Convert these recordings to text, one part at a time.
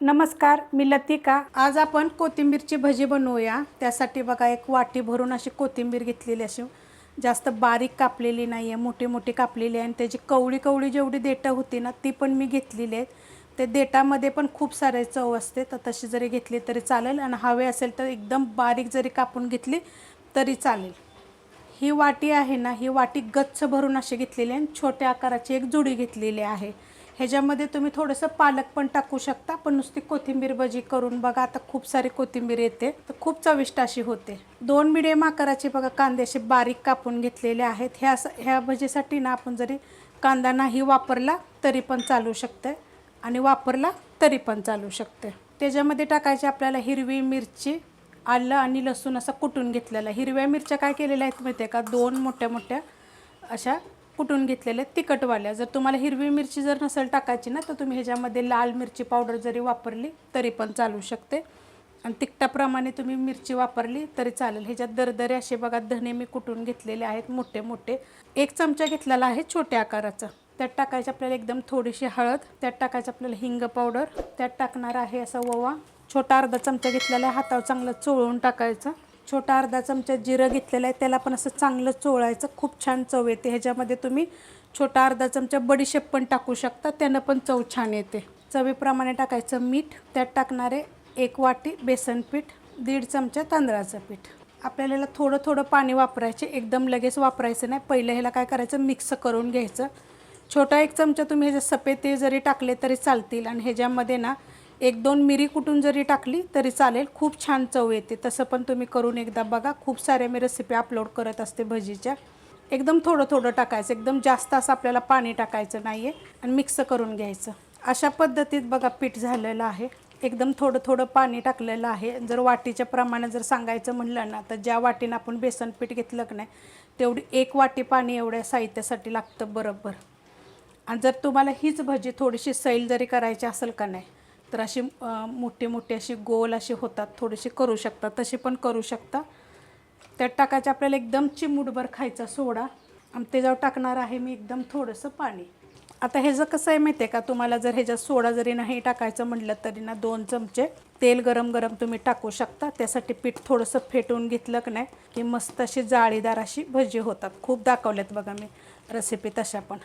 नमस्कार मी लतिका. आज आपण कोथिंबीरची भजी बनवूया. त्यासाठी बघा एक वाटी भरून अशी कोथिंबीर घेतलेली अशी. जास्त बारीक कापलेली नाही आहे मोठी मोठी कापलेली आहे. आणि त्याची कवळी कवळी जेवढी देठं होती ना ती पण मी घेतलेली आहेत. ते देटामध्ये पण खूप सारे चव असते. तर तशी जरी घेतली तरी चालेल. आणि हवे असेल तर एकदम बारीक जरी कापून घेतली तरी चालेल. ही वाटी आहे ना ही वाटी गच्च भरून अशी घेतलेली आहे. आणि छोट्या आकाराची एक जुडी घेतलेली आहे. ह्याच्यामध्ये तुम्ही थोडंसं पालक पण टाकू शकता. पण नुसती कोथिंबीर भजी करून बघा आता खूप सारी कोथिंबीर येते. तर खूप चविष्ट अशी होते. दोन मिडियम आकाराचे बघा कांदे असे बारीक कापून घेतलेले आहेत. ह्या ह्या भजीसाठी ना आपण जरी कांदा नाही वापरला तरी पण चालू शकते आणि वापरला तरी पण चालू शकते त्याच्यामध्ये टाकायचे आपल्याला हिरवी मिरची आलं आणि लसूण असं कुटून घेतलेलं. हिरव्या मिरच्या काय केलेल्या आहेत माहिती आहे का? दोन मोठ्या मोठ्या अशा कुटून घेतलेल्या तिखटवाल्या. जर तुम्हाला हिरवी मिरची जर नसेल टाकायची ना तर तुम्ही ह्याच्यामध्ये लाल मिरची पावडर जरी वापरली तरी पण चालू शकते. आणि तिखटाप्रमाणे तुम्ही मिरची वापरली तरी चालेल. ह्याच्यात दरदरे असे बघा धने मी कुटून घेतलेले आहेत मोठे मोठे एक चमचा घेतलेला आहे छोट्या आकाराचा. त्यात टाकायचं आपल्याला एकदम थोडीशी हळद त्यात टाकायचं आपल्याला हिंग पावडर त्यात टाकणार आहे असा ओवा. छोटा अर्धा चमचा घेतलेला आहे हातावर चांगलं चोळून टाकायचं. छोटा अर्धा चमचा जिरं घेतलेलं आहे त्याला पण असं चांगलं चोळायचं. खूप छान चव येते. ह्याच्यामध्ये तुम्ही छोटा अर्धा चमचा बडीशेप पण टाकू शकता. त्यानं पण चव छान येते. चवीप्रमाणे टाकायचं मीठ. त्यात टाकणारे एक वाटी बेसन पीठ दीड चमचा तांदळाचं पीठ. आपल्याला थोडं थोडं पाणी वापरायचे. एकदम लगेच वापरायचं नाही. पहिलं ह्याला काय करायचं? मिक्स करून घ्यायचं. छोटा एक चमचा तुम्ही ह्याच्या सफेद ते जरी टाकले तरी चालतील. आणि ह्याच्यामध्ये ना एक दोन मिरी कुटून जरी टाकली तरी चालेल. खूप छान चव येते. तसं पण तुम्ही करून एकदा बघा. खूप साऱ्या मी रेसिपी अपलोड करत असते भजीच्या. एकदम थोडं थोडं टाकायचं. एकदम जास्त असं आपल्याला पाणी टाकायचं नाही आहे आणि मिक्स करून घ्यायचं. अशा पद्धतीत बघा पीठ झालेलं आहे. एकदम थोडं थोडं पाणी टाकलेलं आहे. जर वाटीच्या प्रमाणे जर सांगायचं म्हणलं ना तर ज्या वाटीनं आपण बेसन पीठ घेतलं की नाही तेवढी एक वाटी पाणी एवढ्या साहित्यासाठी लागतं बरोबर. आणि जर तुम्हाला हीच भजी थोडीशी सैल जरी करायची असेल का नाही तर अशी मोठे मोठी अशी गोल अशी होतात थोडीशी करू शकता तशी पण करू शकता. त्यात टाकायचे आपल्याला एकदम चिमूटभर खायचा सोडा. आणि त्याच्यावर टाकणार आहे मी एकदम थोडंसं पाणी. आता ह्याचं कसं आहे माहिती आहे का? तुम्हाला जर ह्याच्यात सोडा जरी नाही टाकायचं म्हटलं तरी ना दोन चमचे तेल गरम गरम तुम्ही टाकू शकता. त्यासाठी पीठ थोडंसं फेटून घेतलं की नाही की मस्त अशी जाळीदार अशी भजी होतात. खूप दाखवल्यात बघा मी रेसिपी तशा पण.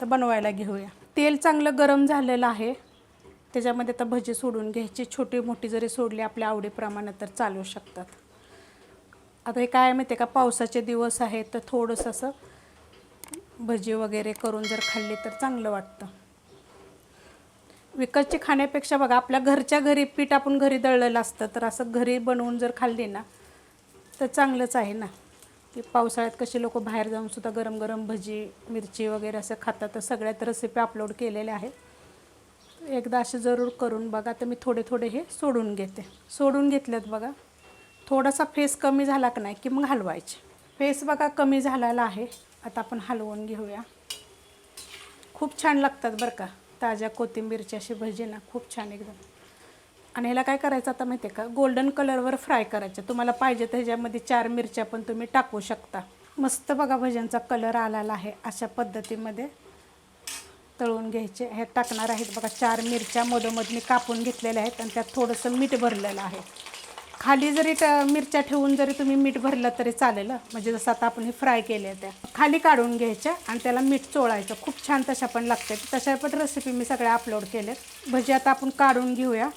तर बनवायला घेऊया. तेल चांगलं गरम झालेलं आहे. त्याच्यामध्ये आता भजी सोडून घ्यायची छोटी मोठी जरी सोडली आपल्या आवडीप्रमाणे तर चालू शकतात. आता हे काय माहिती आहे का पावसाचे दिवस आहेत तर थोडंसं असं भजी वगैरे करून जर खाल्ली तर चांगलं वाटतं. विकतची खाण्यापेक्षा बघा आपल्या घरच्या घरी पीठ आपण घरी दळलेलं असतं तर असं घरी बनवून जर खाल्ली ना तर चांगलंच आहे ना. की पावसाळ्यात कसे लोक बाहेर जाऊन सुद्धा गरम गरम भजी मिरची वगैरे असं खातात तर सगळ्यात रेसिपी अपलोड केलेल्या आहेत. एकदा असे जरूर करून बघा तर मी थोडे थोडे हे सोडून घेते. सोडून घेतलेत बघा. थोडासा फेस कमी झाला का नाही की मग हलवायचे. फेस बघा कमी झालेला आहे. आता आपण हलवून घेऊया. खूप छान लागतात बरं का ताज्या कोथिंबीरची अशी भजी ना खूप छान एकदम. आणि ह्याला काय करायचं आता माहिती आहे का? गोल्डन कलरवर फ्राय करायचं. तुम्हाला पाहिजे तर ह्याच्यामध्ये चार मिरच्या पण तुम्ही टाकू शकता. मस्त बघा भज्यांचा कलर आलेला आहे अशा पद्धतीमध्ये. तळून घ्यायचे हे टाकणार आहेत. बघा चार मिरच्या मधोमध मी कापून घेतलेल्या आहेत आणि त्यात थोडंसं मीठ भरलेलं आहे. खाली जरी ट मिरच्या ठेवून जरी तुम्ही मीठ भरलं तरी चालेल म्हणजे जसं आता आपण हे फ्राय केले त्या. खाली काढून घ्यायच्या आणि त्याला मीठ चोळायचं. खूप छान तशा पण लागते तशा पण रेसिपी मी सगळ्या अपलोड केल्यात. भजी आता आपण काढून घेऊया.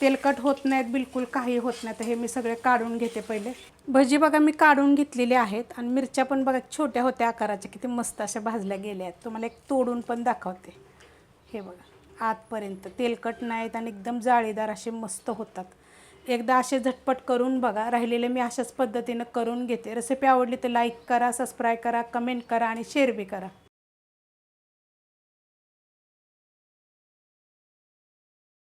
तेलकट होत नाहीत बिलकुल काही होत नाही तर हे मी सगळे काढून घेते पहिले. भजी बघा मी काढून घेतलेली आहेत आणि मिरच्या पण बघा छोट्या होत्या आकाराच्या किती मस्त अशा भाजल्या गेल्या आहेत. तुम्हाला एक तोडून पण दाखवते. हे बघा आतपर्यंत तेलकट नाहीत आणि एकदम जाळीदार असे मस्त होतात. एकदा असे झटपट करून बघा राहिलेले मी अशाच पद्धतीनं करून घेते. रेसिपी आवडली तर लाईक करा सबस्क्राईब करा कमेंट करा आणि शेअर बी करा.